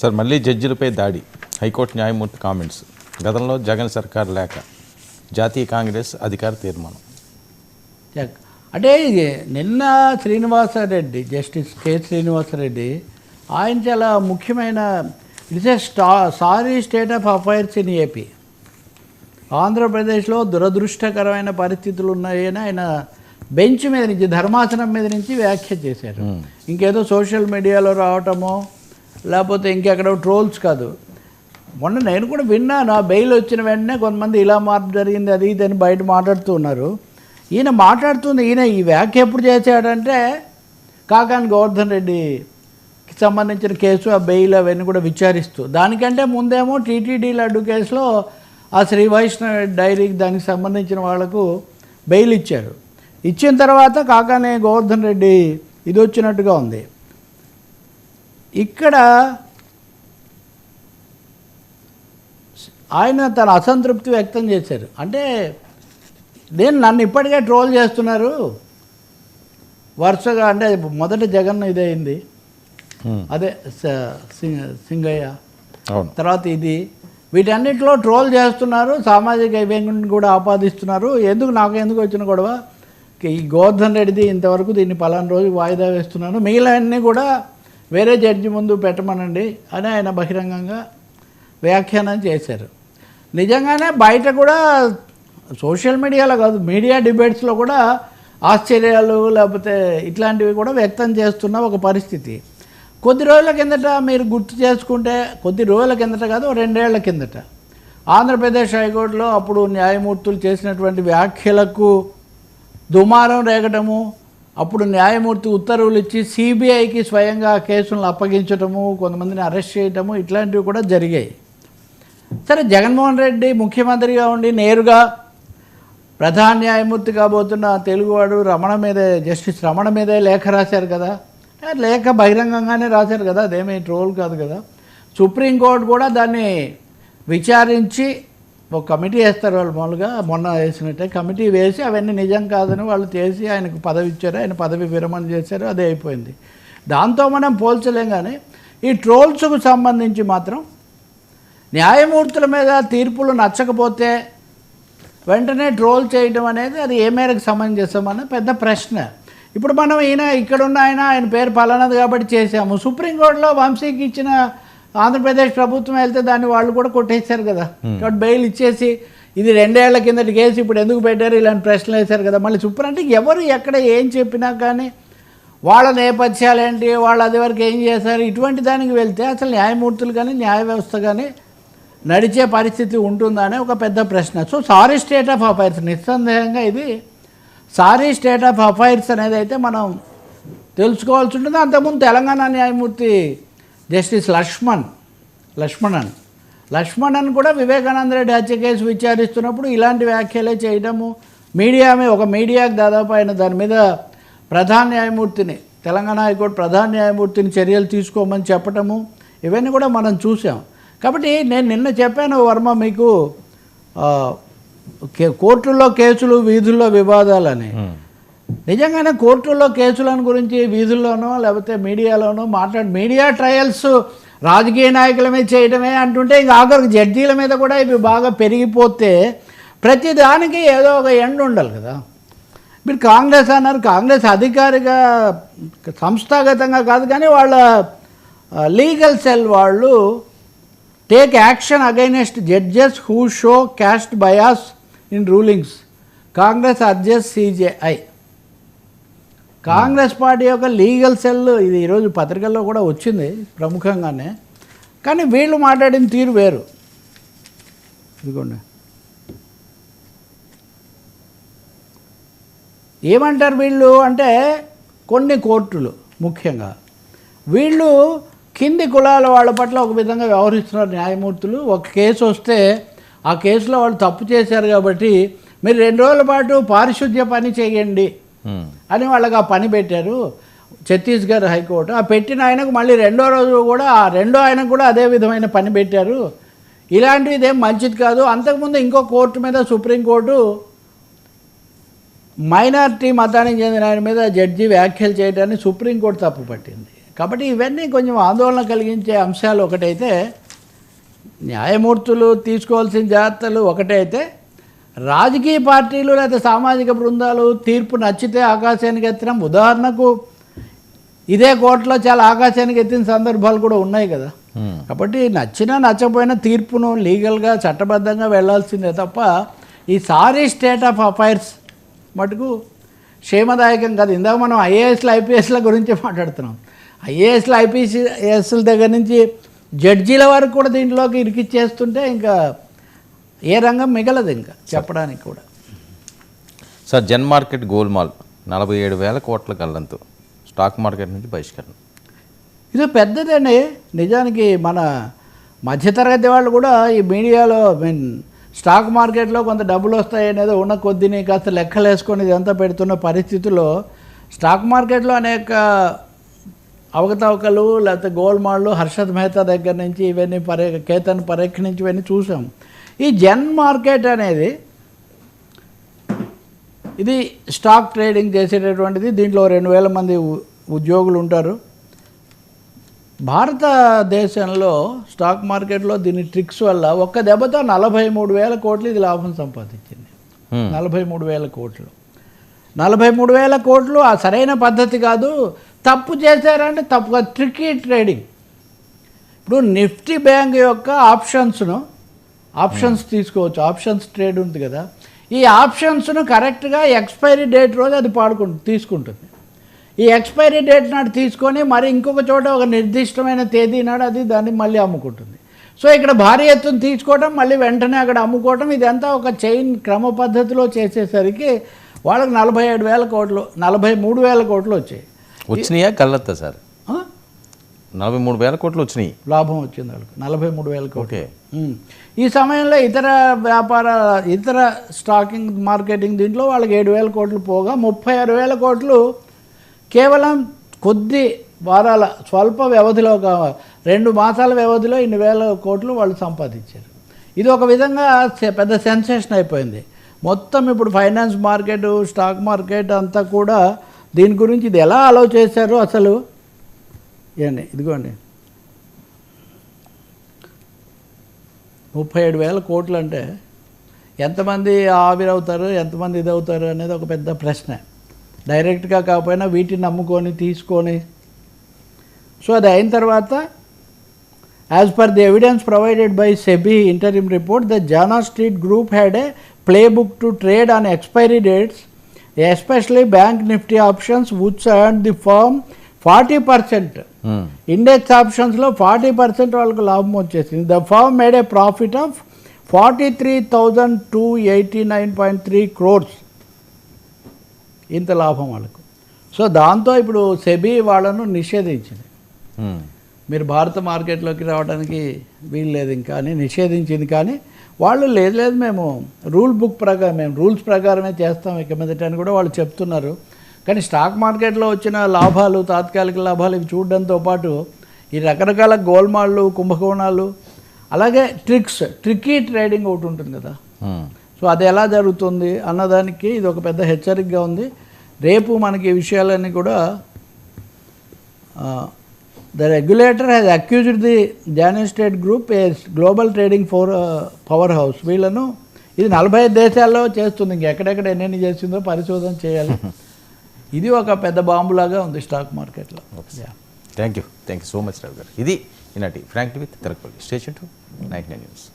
Sir మళ్ళీ జడ్జిలపై దాడి. High court న్యాయమూర్తి కామెంట్స్. గతంలో జగన్ సర్కార్ లేక జాతీయ కాంగ్రెస్ అధికార తీర్మానం. అంటే నిన్న శ్రీనివాసరెడ్డి జస్టిస్ కె శ్రీనివాసరెడ్డి ఆయన చాలా ముఖ్యమైన it's a sta sorry state of affairs in AP ఆంధ్రప్రదేశ్లో దురదృష్టకరమైన పరిస్థితులు ఉన్నాయని ఆయన బెంచ్ మీద నుంచి ధర్మాసనం మీద నుంచి వ్యాఖ్య చేశారు. ఇంకేదో సోషల్ మీడియాలో రావటమో లేకపోతే ఇంకెక్కడ ట్రోల్స్ కాదు. మొన్న నేను కూడా విన్నాను ఆ బెయిల్ వచ్చిన వెంటనే కొంతమంది ఇలా మార్పు జరిగింది అది ఇది అని బయట మాట్లాడుతూ ఉన్నారు. ఈయన మాట్లాడుతుంది ఈయన ఈ వ్యాఖ్య ఎప్పుడు చేశాడంటే కాకాని గోవర్ధన్ రెడ్డికి సంబంధించిన కేసు ఆ బెయిల్ అవన్నీ కూడా విచారిస్తూ. దానికంటే ముందేమో టీటీడీ లడ్డు కేసులో ఆ శ్రీ వైష్ణవ డైరీకి దానికి సంబంధించిన వాళ్ళకు బెయిల్ ఇచ్చారు. ఇచ్చిన తర్వాత కాకానే గోవర్ధన్ రెడ్డి ఇది వచ్చినట్టుగా ఉంది. ఇక్కడ ఆయన తన అసంతృప్తి వ్యక్తం చేశారు. అంటే నేను నన్ను ఇప్పటికే ట్రోల్ చేస్తున్నారు. వరుసగా అంటే మొదట జగన్ ఇదైంది. అదే సింగయ్య. తర్వాత ఇది. వీటన్నిటిలో ట్రోల్ చేస్తున్నారు. సామాజిక ఇవ్యంగుని కూడా ఆపాదిస్తున్నారు. ఎందుకు నాకు ఎందుకు వచ్చిన గొడవ? ఈ గోవర్ధన్ రెడ్డిది ఇంతవరకు దీన్ని పలానా రోజు వాయిదా వేస్తున్నాను. మిగిలినవన్నీ కూడా వేరే జడ్జి ముందు పెట్టమనండి అని ఆయన బహిరంగంగా వ్యాఖ్యానం చేశారు. నిజంగానే బయట కూడా సోషల్ మీడియాలో కాదు మీడియా డిబేట్స్లో కూడా ఆశ్చర్యాలు లేకపోతే ఇట్లాంటివి కూడా వ్యక్తం చేస్తున్న ఒక పరిస్థితి. కొద్ది రోజుల కిందట మీరు గుర్తు చేసుకుంటే కొద్ది రోజుల కిందట కాదు రెండేళ్ళ కిందట ఆంధ్రప్రదేశ్ హైకోర్టులో అప్పుడు న్యాయమూర్తులు చేసినటువంటి వ్యాఖ్యలకు దుమారం రేగటము అప్పుడు న్యాయమూర్తి ఉత్తర్వులు ఇచ్చి సిబిఐకి స్వయంగా కేసులను అప్పగించటము కొంతమందిని అరెస్ట్ చేయటము ఇట్లాంటివి కూడా జరిగాయి. సరే జగన్మోహన్ రెడ్డి ముఖ్యమంత్రిగా ఉండి నేరుగా ప్రధాన న్యాయమూర్తి కాబోతున్న తెలుగువాడు రమణ మీదే జస్టిస్ రమణ మీదే లేఖ రాశారు కదా. లేఖ బహిరంగంగానే రాశారు కదా అదేమీ ట్రోల్ కాదు కదా. సుప్రీంకోర్టు కూడా దాన్ని విచారించి ఒక కమిటీ వేస్తారు వాళ్ళు మామూలుగా మొన్న వేసినట్టే. కమిటీ వేసి అవన్నీ నిజం కాదని వాళ్ళు చేసి ఆయనకు పదవి ఇచ్చారు ఆయన పదవి విరమణ చేశారు అదే అయిపోయింది. దాంతో మనం పోల్చలేం కానీ ఈ ట్రోల్స్కు సంబంధించి మాత్రం న్యాయమూర్తుల మీద తీర్పులు నచ్చకపోతే వెంటనే ట్రోల్ చేయడం అనేది అది ఏ మేరకు సమంజసం పెద్ద ప్రశ్న. ఇప్పుడు మనం ఈయన ఇక్కడున్న ఆయన ఆయన పేరు పలానది కాబట్టి చేసాము సుప్రీంకోర్టులో వంశీకి ఇచ్చిన ఆంధ్రప్రదేశ్ ప్రభుత్వం వెళ్తే దాన్ని వాళ్ళు కూడా కొట్టేశారు కదా. కాబట్టి బెయిల్ ఇచ్చేసి ఇది రెండేళ్ళ కిందటి కేసు ఇప్పుడు ఎందుకు పెట్టారు? ఇలాంటి ప్రశ్నలు వేశారు కదా. మళ్ళీ సుప్రీం అంటే ఎవరు ఎక్కడ ఏం చెప్పినా కానీ వాళ్ళ నేపథ్యాలు ఏంటి వాళ్ళు అది వరకు ఏం చేశారు ఇటువంటి దానికి వెళ్తే అసలు న్యాయమూర్తులు కానీ న్యాయ వ్యవస్థ కానీ నడిచే పరిస్థితి ఉంటుందనే ఒక పెద్ద ప్రశ్న. So sorry state of affairs. నిస్సందేహంగా ఇది సారీ స్టేట్ ఆఫ్ అఫైర్స్ అనేది అయితే మనం తెలుసుకోవాల్సి ఉంటుంది. అంతకుముందు తెలంగాణ న్యాయమూర్తి జస్టిస్ లక్ష్మణ్ లక్ష్మణన్. లక్ష్మణన్ కూడా వివేకానంద రెడ్డి హత్య కేసు విచారిస్తున్నప్పుడు ఇలాంటి వ్యాఖ్యలే చేయడము మీడియా ఒక మీడియాకి దాదాపు ఆయన దాని మీద ప్రధాన న్యాయమూర్తిని తెలంగాణ హైకోర్టు ప్రధాన న్యాయమూర్తిని చర్యలు తీసుకోమని చెప్పటము ఇవన్నీ కూడా మనం చూసాం. కాబట్టి నేను నిన్న చెప్పాను వర్మ మీకు కే- కోర్టుల్లో కేసులు వీధుల్లో వివాదాలని. నిజంగానే కోర్టుల్లో కేసులను గురించి వీధుల్లోనో లేకపోతే మీడియాలోనో మాట్లాడి మీడియా ట్రయల్స్ రాజకీయ నాయకుల మీద చేయడమే అంటుంటే ఇంకా ఆఖరికి జడ్జీల మీద కూడా ఇవి బాగా పెరిగిపోతే ప్రతిదానికి ఏదో ఒక ఎండ్ ఉండాలి కదా. మీరు కాంగ్రెస్ అన్నారు కాంగ్రెస్ అధికారిక సంస్థాగతంగా కాదు కానీ వాళ్ళ లీగల్ సెల్ వాళ్ళు take action against judges who show caste bias in rulings. Congress urges CJI Congress party యొక్క లీగల్ సెల్ ఇది ఈరోజు పత్రికల్లో కూడా వచ్చింది ప్రముఖంగానే. కానీ వీళ్ళు మాట్లాడిన తీరు వేరు. ఇదిగోండి. ఏమంటారు వీళ్ళు అంటే కొన్ని కోర్టులు ముఖ్యంగా. వీళ్ళు కింది కులాల వాళ్ళ పట్ల ఒక విధంగా వ్యవహరిస్తున్నారు న్యాయమూర్తులు. ఒక కేసు వస్తే ఆ కేసులో వాళ్ళు తప్పు చేశారు కాబట్టి మీరు రెండు రోజుల పాటు పారిశుద్ధ్య పని చేయండి. అని వాళ్ళకి ఆ పని పెట్టారు. Chhattisgarh high court. ఆ పెట్టిన ఆయనకు మళ్ళీ రెండో రోజు కూడా ఆ రెండో ఆయనకు కూడా అదే విధమైన పని పెట్టారు. ఇలాంటివి ఇదేం మంచిది కాదు. అంతకుముందు ఇంకో కోర్టు మీద సుప్రీంకోర్టు మైనారిటీ మతానికి చెందిన ఆయన మీద జడ్జి వ్యాఖ్యలు చేయడాన్ని సుప్రీంకోర్టు తప్పు పట్టింది. కాబట్టి ఇవన్నీ కొంచెం ఆందోళన కలిగించే అంశాలు ఒకటైతే న్యాయమూర్తులు తీసుకోవాల్సిన జాగ్రత్తలు ఒకటైతే రాజకీయ పార్టీలు లేదా సామాజిక బృందాలు తీర్పు నచ్చితే ఆకాశానికి ఎత్తడం ఉదాహరణకు ఇదే కోర్టులో చాలా ఆకాశానికి ఎత్తిన సందర్భాలు కూడా ఉన్నాయి కదా. Hmm. కాబట్టి నచ్చినా నచ్చకపోయినా తీర్పును లీగల్గా చట్టబద్ధంగా వెళ్ళాల్సిందే తప్ప ఈ సారీ స్టేట్ ఆఫ్ అఫైర్స్ మటుకు క్షేమదాయకం కాదు. ఇందాక మనం ఐఏఎస్ల ఐపీఎస్ల గురించి మాట్లాడుతున్నాం. ఐఏఎస్ల ఐపీఎస్ల దగ్గర నుంచి జడ్జీల వరకు కూడా దీంట్లోకి ఇరికిచ్చేస్తుంటే ఇంకా ఏ రంగం మిగలదు ఇంకా చెప్పడానికి కూడా. సార్ జన్ మార్కెట్ గోల్మాల్ నలభై ఏడు వేల కోట్ల కళ్ళంతో స్టాక్ మార్కెట్ నుంచి బహిష్కరణ. ఇది పెద్దదండి. నిజానికి మన మధ్యతరగతి వాళ్ళు కూడా ఈ మీడియాలో మీన్ స్టాక్ మార్కెట్లో కొంత డబ్బులు వస్తాయి అనేది ఉన్న కొద్దిని కాస్త లెక్కలు వేసుకొని ఇదంతా పెడుతున్న పరిస్థితుల్లో స్టాక్ మార్కెట్లో అనేక అవకతవకలు లేకపోతే గోల్మాళ్ళు హర్షద్ మెహతా దగ్గర నుంచి ఇవన్నీ పరే కేతన్ పరేఖ్ నుంచి ఇవన్నీ చూసాం. ఈ జన్ మార్కెట్ అనేది ఇది స్టాక్ ట్రేడింగ్ చేసేటటువంటిది. దీంట్లో రెండు వేల మంది ఉద్యోగులు ఉంటారు. భారతదేశంలో స్టాక్ మార్కెట్లో దీని ట్రిక్స్ వల్ల ఒక్క దెబ్బతో నలభై మూడు వేల కోట్లు ఇది లాభం సంపాదించింది. నలభై మూడు వేల కోట్లు. నలభై మూడు వేల కోట్లు ఆ సరైన పద్ధతి కాదు. తప్పు చేశారంటే తప్పుగా ట్రిక్కీ ట్రేడింగ్ ఇప్పుడు నిఫ్టీ బ్యాంక్ యొక్క ఆప్షన్స్ను ఆప్షన్స్ తీసుకోవచ్చు. ఆప్షన్స్ ట్రేడ్ ఉంది కదా. ఈ ఆప్షన్స్ను కరెక్ట్గా ఎక్స్పైరీ డేట్ రోజు అది పాడుకుంటు తీసుకుంటుంది. ఈ ఎక్స్పైరీ డేట్ నాడు తీసుకొని మరి ఇంకొక చోట ఒక నిర్దిష్టమైన తేదీ నాడు అది దాన్ని మళ్ళీ అమ్ముకుంటుంది. సో ఇక్కడ భారీ ఎత్తున తీసుకోవడం మళ్ళీ వెంటనే అక్కడ అమ్ముకోవడం ఇదంతా ఒక చైన్ క్రమ పద్ధతిలో చేసేసరికి వాళ్ళకి నలభై ఏడు వేల కోట్లు నలభై మూడు వేల కోట్లు వచ్చాయి. వచ్చినాయా కళ్ళత్తా సార్? నలభై మూడు వేల కోట్లు వచ్చినాయి. లాభం వచ్చింది వాళ్ళకి. నలభై మూడు వేల కోట్లు. ఈ సమయంలో ఇతర వ్యాపార ఇతర స్టాకింగ్ మార్కెటింగ్ దీంట్లో వాళ్ళకి ఏడు వేల కోట్లు పోగా ముప్పై ఆరు వేల కోట్లు కేవలం కొద్ది వారాల స్వల్ప వ్యవధిలో ఒక రెండు మాసాల వ్యవధిలో ఇన్ని వేల కోట్లు వాళ్ళు సంపాదించారు. ఇది ఒక విధంగా పెద్ద సెన్సేషన్ అయిపోయింది. మొత్తం ఇప్పుడు ఫైనాన్స్ మార్కెట్ స్టాక్ మార్కెట్ అంతా కూడా దీని గురించి ఇది ఎలా అలౌ చేశారో అసలు ఇవన్నీ ఇదిగోండి. ముప్పై ఏడు వేల కోట్లు అంటే ఎంతమంది ఆవిరవుతారు ఎంతమంది ఇది అవుతారు అనేది ఒక పెద్ద ప్రశ్న. డైరెక్ట్గా కాకపోయినా వీటిని నమ్ముకొని తీసుకొని. సో అది అయిన తర్వాత as per the evidence provided by SEBI interim report the Jane Street group had a playbook to trade on expiry dates especially bank Nifty options woods and the firm forty percent. Hmm. Index ఆప్షన్స్లో forty percent వాళ్ళకు లాభం వచ్చేసింది. The firm made a profit of forty three thousand two eighty nine point three crores. ఇంత లాభం వాళ్ళకు. So దాంతో ఇప్పుడు SEBI వాళ్ళను నిషేధించింది. Hmm. మీరు భారత మార్కెట్లోకి రావడానికి వీలు లేదు ఇంకా అని నిషేధించింది కానీ వాళ్ళు లేదు లేదు మేము రూల్ బుక్ ప్రకారం మేము రూల్స్ ప్రకారమే చేస్తాం ఇక మీదట అని కూడా వాళ్ళు చెప్తున్నారు. కానీ స్టాక్ మార్కెట్లో వచ్చిన లాభాలు తాత్కాలిక లాభాలు ఇవి చూడడంతో పాటు ఈ రకరకాల గోల్మాళ్ళు కుంభకోణాలు అలాగే ట్రిక్స్ ట్రిక్కీ ట్రేడింగ్ ఒకటి ఉంటుంది కదా. సో అది ఎలా జరుగుతుంది అన్నదానికి ఇది ఒక పెద్ద హెచ్చరికగా ఉంది. రేపు మనకి ఈ విషయాలన్నీ కూడా the regulator has accused the Jane Street group a global trading for powerhouse వీళ్ళను ఇది నలభై దేశాల్లో చేస్తుంది. ఇంకెక్కడెక్కడ ఎన్నెన్ని చేసిందో పరిశోధన చేయాలి. ఇది ఒక పెద్ద బాంబులాగా ఉంది స్టాక్ మార్కెట్లో. Thank you thank you so much Rao garu. ఇది ఈనాటి Frank with Tiragapalli station tonight nine news